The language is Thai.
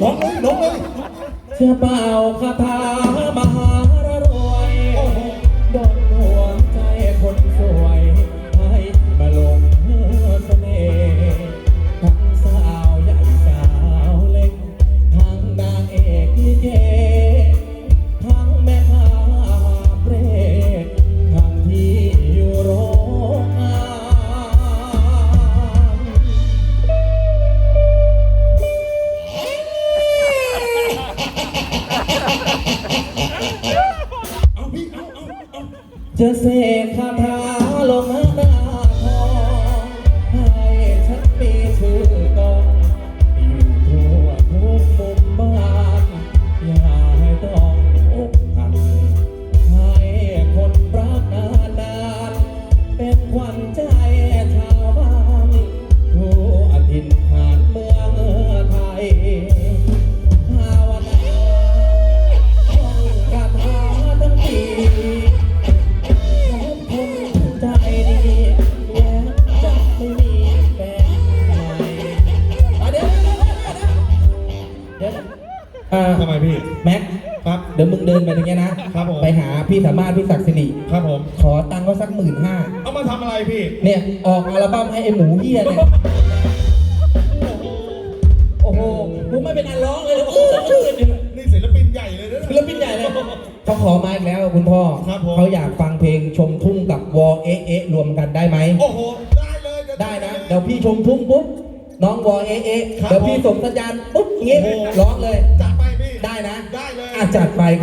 ลงเลยลงเลยเชื่อเปล่าคาถามหา จะเสกคาถาลงหน้า อ่าทำไมพี่ แม็กครับ เดี๋ยวมึงเดินไปตรงเนี้ยนะครับผม ไปหาพี่สามารถพี่ศักดิ์สิริครับผม ขอตังค์เขาสักหมื่นห้าเอามาทำอะไรพี่ เนี่ยออกอัลบั้มให้ไอ้หมูเฮียเนี่ยโอ้โหมึงไม่เป็นอันร้องเลยเลยอื้ออื้อเนี่ย นี่ศิลปินใหญ่เลยนะ ศิลปินใหญ่เลยเขาขอมาอีกแล้วคุณพ่อครับผม เขาอยากฟังเพลงชมทุ่งกับวอเอะเอะรวมกันได้ไหม โอ้โห ได้เลยเยว ได้นะ เดี๋ยวพี่ชมทุ่งปุ๊บ น้องวอเอะเอะครับเดี๋ยวพี่ส่งสัญญาณปุ๊บอย่างงี้โอ้โห ร้องเลย จัด เลยอะจัดไปครับ